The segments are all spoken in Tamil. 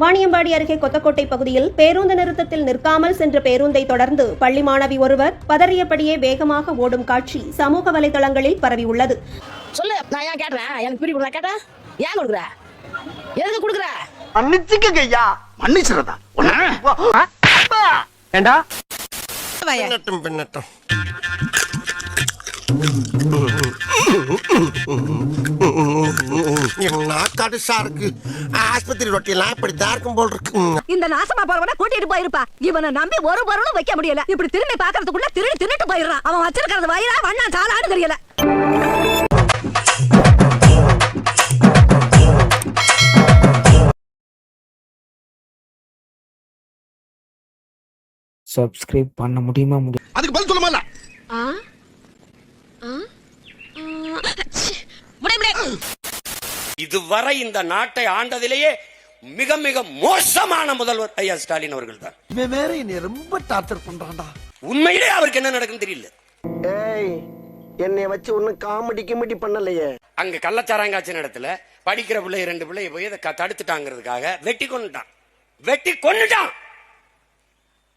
வாணியம்பாடி அருகே கொத்தக்கோட்டை பகுதியில் பேருந்து நிறுத்தத்தில் நிற்காமல் சென்ற பேருந்தை தொடர்ந்து பள்ளி மாணவி ஒருவர் பதறியபடியே வேகமாக ஓடும் காட்சி சமூக வலைதளங்களில் பரவியுள்ளது. சொல்லு நான் ஏன் கேட்டேன் எனக்கு பிரி கொடுக்குறேன் கேட்டா? ஏன் கொடுக்குற? எதுக்கு கொடுக்குற? மன்னிச்சுக்கங்க ஐயா மன்னிச்சிடதா ஏண்டா? பின்னட்டும் பின்னட்டும். கடுசா இருக்கு. ஆஸ்பத்திரி ரொட்டியெல்லாம் இப்படித்தான் இருக்கும் போல் இருக்கு. இந்த நாசமா போறவன கூட்டிட்டு போயிருப்பா. இவனை நம்பி ஒரு பொருளும் வைக்க முடியல. இப்படி திரும்பி பாக்குறதுக்குள்ள திருடி திருட்டு போயிடுறான். அவன் வச்சிருக்கிறது வயிறா வண்ணா சாலான்னு தெரியல. சப்ஸ்கிரைப் பண்ண முடியுமா? முடியும் அதுக்கு பதில் சொல்ல இதுவரை இந்த நாட்டை ஆண்டதிலேயே மிக மிக மோசமான முதல்வர் ஐயா ஸ்டாலின் அவர்கள் தான் இவன் வேற என்னை ரொம்ப டார்ச்சர் பண்றான்டா. உண்மையிலே அவருக்கு என்ன நடக்குன்னு தெரியல. ஏய் என்னை வச்சு ஒன்னும் காமெடி கிமெடி பண்ணலையே. அங்க கள்ளச்சாராங்காட்சி இடத்துல படிக்கிற பிள்ளை ரெண்டு பிள்ளைய போய் அதை க- தடுத்துட்டாங்கிறதுக்காக வெட்டி கொண்டுட்டான் வெட்டி கொன்னுட்டான்.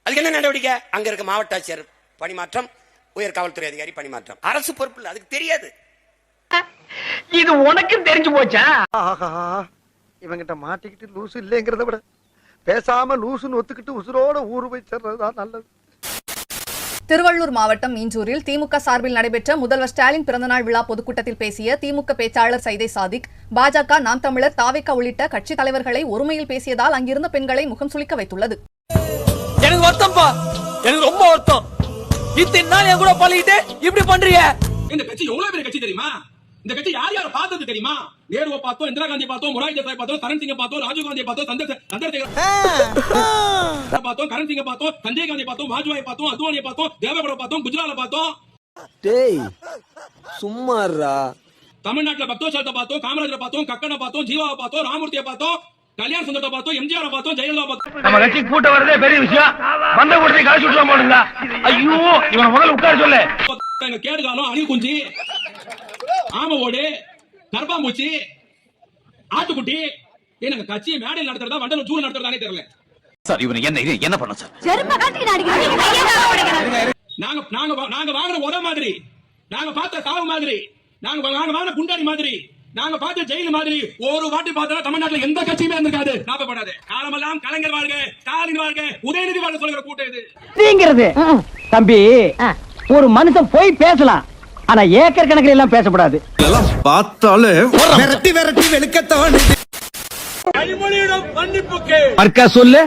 அதுக்கு என்ன நடவடிக்கை? அங்க இருக்க மாவட்ட ஆட்சியர் பணிமாற்றம் உயர் காவல்துறை அதிகாரி பணிமாற்றம். அரசு பொறுப்பு இல்லை அதுக்கு தெரியாது. இது உனக்கும் தெரிஞ்சு போச்சா? இவங்கிட்ட மாட்டிக்கிட்டு லூசு இல்லைங்கிறத விட பேசாம லூசுன்னு ஒத்துக்கிட்டு உசுரோட ஊரு போய் சேர்றதுதான் நல்லது. திருவள்ளூர் மாவட்டம் மீஞ்சூரில் திமுக சார்பில் நடைபெற்ற முதல்வர் ஸ்டாலின் பிறந்தநாள் விழா பொதுக்கூட்டத்தில் பேசிய திமுக பேச்சாளர் சைதை சாதிக் பாஜக நாம் தமிழர் தாவேக்கா உள்ளிட்ட கட்சி தலைவர்களை ஒருமையில் பேசியதால் அங்கிருந்த பெண்களை முகம் சுளிக்க வைத்துள்ளது. எனக்கு வருத்தம்ப்பா எனக்கு ரொம்ப வருத்தம். இத்தனை நாள் என் கூட பழகிட்டு இப்படி பண்றீங்க? இந்த கட்சி எவ்வளவு பெரிய கட்சி தெரியுமா? இந்த கட்சி யார் யார பார்த்தது தெரியுமா? நேருவை பார்த்தோம் இந்திரா காந்தி பார்த்தோம் மொராஜி தேசாய் பார்த்தோம் சரண் சிங்கை பார்த்தோம் ராஜீவ் காந்தி பார்த்தோம் சந்தர் சந்திரசேகர் பார்த்தோம் கரண் சிங்கை பார்த்தோம் சஞ்சய் காந்தி பார்த்தோம் வாஜ்பாய் பார்த்தோம் அத்வானியை பார்த்தோம் தேவகவுட பார்த்தோம் குஜரால பார்த்தோம் டேய் சும்மாறா தமிழ்நாட்டுல பக்தோஷத்தை பார்த்தோம் காமராஜரை பார்த்தோம் கக்கனை பார்த்தோம் ஜீவாவை பார்த்தோம் ராமூர்த்தியை பார்த்தோம் கல்யாண சுந்தரத்தை பார்த்தோம் எம்ஜிஆர் பார்த்தோம் ஜெயலலிதா பார்த்தோம் நம்ம கட்சிக்கு கூட்டம் வரதே பெரிய விஷயம். வந்த கூட்டத்தை கழிச்சு விட்டுலாம் போடுங்க ஐயோ இவனை முதல்ல உட்கார சொல்லு. எங்க கேடு காலம் அணில் குஞ்சு. ஆம ஓடு கரப்பாம்பூச்சி ஆட்டுக்குட்டி எங்க கட்சியை மேடையில் நடத்துறதா வண்டல சூடு நடத்துறதானே தெரியல. சார் இவனை என்ன இது என்ன பண்ண சார்? நாங்க நாங்க நாங்க வாங்குற உத மாதிரி. நாங்க பார்த்த சாவு மாதிரி. நாங்க நாங்க வாங்கின குண்டாடி மாதிரி. நாங்க பார்த்த ஜெயில் மாதிரி. ஒரு வாட்டி பார்த்தா தமிழ்நாட்டுல எந்த கட்சியுமே இருந்திருக்காது. ஞாபகப்படாது காலமெல்லாம் கலைஞர் வாழ்க ஸ்டாலின் வாழ்க உதயநிதி வாழ்க சொல்கிற கூட்டம் இது. தம்பி ஒரு மனுஷன் போய் பேசலாம். ஆனா ஏக்கர் கணக்கில் எல்லாம் பேசக்கூடாது பார்த்தாலே விரட்டி விரட்டி வெளுக்கத்தான் அர்க்கா சொல்லு.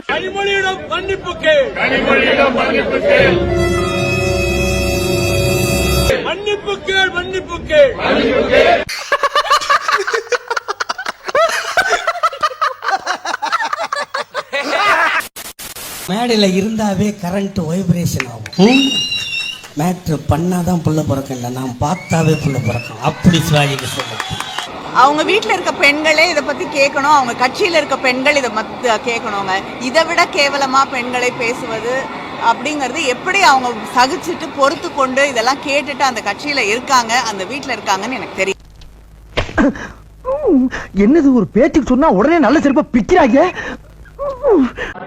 மேடையில் இருந்தாவே கரண்ட் வைப்ரேஷன் ஆகும். மேட்ரு பண்ணாதான் புள்ள பிறக்கும் இல்லை நான் பார்த்தாவே புள்ள பிறக்கும். அப்படி சிவாஜிக்கு சொல்லு அவங்க வீட்ல இருக்க பெண்களே இத பத்தி கேட்கணும். அவங்க கட்சியில இருக்க பெண்கள் இத மத்த கேட்கணுங்க. இதை விட கேவலமா பெண்களை பேசுவது அப்படிங்கறது எப்படி அவங்க சகிச்சுட்டு பொறுத்து கொண்டு இதெல்லாம் கேட்டுட்டு அந்த கட்சியில இருக்காங்க அந்த வீட்ல இருக்காங்கன்னு எனக்கு தெரியும். என்னது ஒரு பேச்சுக்கு சொன்னா உடனே நல்ல செருப்ப பிக்கிறாங்க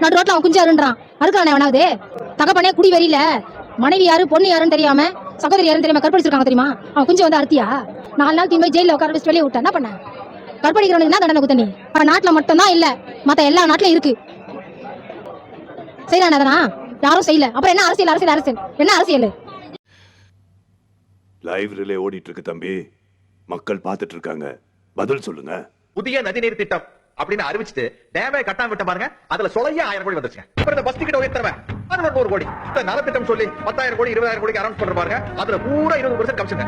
நடு ரோட்ல அவன் குஞ்சாருன்றான் அதுக்கான வேணாவது தகப்பனே குடி வரியில மனைவி யாரு பொண்ணு யாருன்னு தெரியாம சகோதரி யாருன்னு தெரியாம கற்பழிச்சிருக்காங்க தெரியுமா? அவன் குஞ்சு வந்து அறுத்தியா? நாலு நாள் போய் ஜெயில உட்கார வச்சு வெளியே விட்டா என்ன பண்ண? கற்பழிக்கிறவனுக்கு என்ன தண்டனை குத்தனி அவன் நாட்டுல மட்டும் தான் இல்ல மத்த எல்லா நாட்டுலயும் இருக்கு. செய்யறான் அதனா? யாரும் செய்யல. அப்புறம் என்ன அரசியல் அரசியல் அரசியல்? என்ன அரசியல்? லைவ் ரிலே ஓடிட்டு இருக்கு தம்பி. மக்கள் பார்த்துட்டு இருக்காங்க பதில் சொல்லுங்க. புதிய நதிநீர் திட்டம் அப்படின்னு அறிவிச்சுட்டு டேமே கட்டாம விட்ட பாருங்க. அதுல சொலையா ஆயிரம் கோடி வந்துருச்சு அப்புறம் இந்த பஸ் டிக்கெட் உயர்த்தவன் அது கோடி. இந்த நலத்திட்டம் சொல்லி பத்தாயிரம் கோடி இருபதாயிரம் கோடி அரௌன்ஸ் பண்ற பாருங்க. அதுல பூரா இருபது பர்சன்ட் கமிஷன்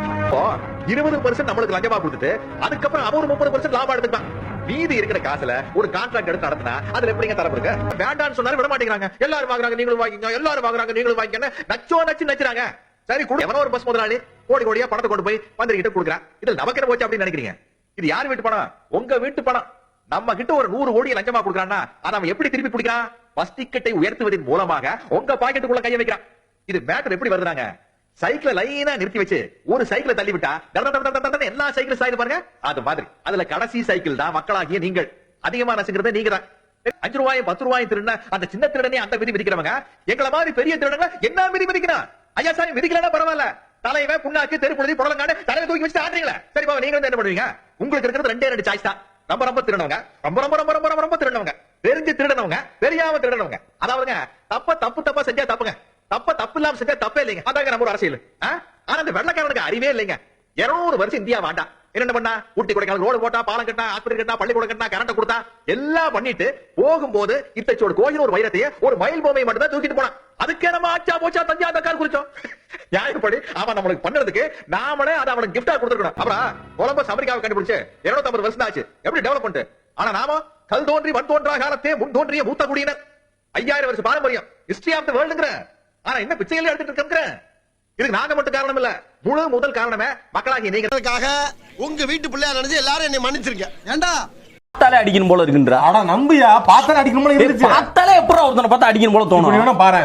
இருபது பர்சன்ட் நம்மளுக்கு லஞ்சமா கொடுத்துட்டு அதுக்கப்புறம் அவன் முப்பது பர்சன்ட் லாபம் எடுத்துக்கலாம் மீதி இருக்கிற காசுல ஒரு கான்ட்ராக்ட் எடுத்து நடத்தினா அதுல எப்படிங்க தரப்படுங்க வேண்டாம்னு சொன்னாலும் விட மாட்டேங்கிறாங்க. எல்லாரும் வாங்குறாங்க நீங்களும் வாங்கிங்க எல்லாரும் வாங்குறாங்க நீங்களும் வாங்கிக்கன்னு நச்சோ நச்சு நச்சுறாங்க. சரி கொடு. எவனோ ஒரு பஸ் முதலாளி கோடி கோடியா பணத்தை கொண்டு போய் மந்திரிகிட்ட கொடுக்குறான். இதுல நமக்கு என்ன போச்சு அப்படின்னு நினைக்கிறீங்க? இது யார் வீட்டு பணம்? உங்க வீட்டு பணம். நம்ம கிட்ட ஒரு நூறு கோடி லஞ்சமா கொடுக்குறான்னா அதை அவன் எப்படி திருப்பி பிடிக்கிறான்? பஸ் டிக்கெட்டை உயர்த்துவதன் மூலமாக உங்க பாக்கெட்டுக்குள்ள கையை வைக்கிறான். இது மேட்டர் எப்படி வருதுறாங்க சைக்கிள லைனா நிறுத்தி வச்சு ஒரு சைக்கிளை தள்ளி விட்டா எல்லா சைக்கிள் சாயுது பாருங்க. அது மாதிரி. அதுல கடைசி சைக்கிள் தான் மக்களாகிய நீங்கள். அதிகமா நசுங்கிறத நீங்க தான். அஞ்சு ரூபாயும் பத்து ரூபாயும் திருடின அந்த சின்ன திருடனே அந்த விதி விதிக்கிறவங்க எங்களை மாதிரி பெரிய திருடங்க என்ன விதி விதிக்கிறான் ஐயா சாமி விதிக்கலன்னா பரவாயில்ல. தலைவன் புண்ணாக்கு தெருப்புழுதி புடலங்காடு தலைவன் தூக்கி வச்சு ஆடுறீங்களா சரி பாவா நீங்க வந்து என்ன பண்ணுவீங்க? உங்களுக்கு இருக்கிறது ரெண்டே ரெண்டு சாய்ஸ் தான். ரொம்ப ரொம்ப திருடவங்க ரொம்ப ரொம்ப ரொம்ப ரொம்ப ரொம்ப ரொம்ப திருடனவங்க. தெரிஞ்சு திருடனவங்க தெரியாம திருடனவங்க. அதாவதுங்க தப்ப தப்பு தப்பா செஞ்சா தப்புங்க. தப்ப தப்பு இல்லாம செஞ்சா தப்பே இல்லைங்க. அதாங்க நம்ம ஒரு அரசியல். ஆனா இந்த வெள்ளக்காரனுக்கு அறிவே இல்லைங்க. இருநூறு வருஷம் இந்தியா வேண்டாம் என்ன பண்ணா? ஊட்டி கொடைக்கானல் ரோடு போட்டா பாலம் கட்டினா ஆஸ்பத்திரி கட்டினா பள்ளிக்கூடம் கட்டினா கரண்ட் கொடுத்தா எல்லாம் பண்ணிட்டு போகும்போது இத்தச்சோடு கோயில் ஒரு வைரத்தையே ஒரு மயில் பொம்மையை மட்டும் தான் தூக்கிட்டு போனான். அதுக்கே நம்ம ஆச்சா போச்சா தஞ்சா அந்த கார் குறிச்சோம் நியாயப்படி அவன் நம்மளுக்கு பண்ணதுக்கு நாமளே அதை அவனுக்கு கிஃப்டா கொடுத்துருக்கணும். அப்புறம் கொலம்பஸ் அமெரிக்காவை கண்டுபிடிச்சு 250 வருஷம் ஆச்சு. எப்படி டெவலப்மெண்ட் ஆனா நாம கல் தோன்றி மண் தோன்றா காலத்தே முன் தோன்றிய மூத்த குடியினர். ஐயாயிரம் வருஷம் பாரம்பரியம். ஹிஸ்டரி ஆஃப் த வேர்ல்டுங்கிற ஆனா என்ன பிச்சைகள் எடுத்துட்டு இருக்கேன் இதுக்கு நாங்க மட்டும் காரணம் இல்ல. முழு முதல் காரணமே மக்களாகிய நீங்க. உங்க வீட்டு பிள்ளையா நினைச்சு எல்லாரும் என்னை மன்னிச்சிருக்கேன் ஏண்டா? பார்த்தாலே அடிக்கணும் போல இருக்குன்ற. ஆனா நம்பியா? பார்த்தாலே அடிக்கணும் போல இருந்துச்சு. பார்த்தாலே எப்பறம் ஒருத்தனை பார்த்தா அடிக்கணும் போல தோணும்? பாரு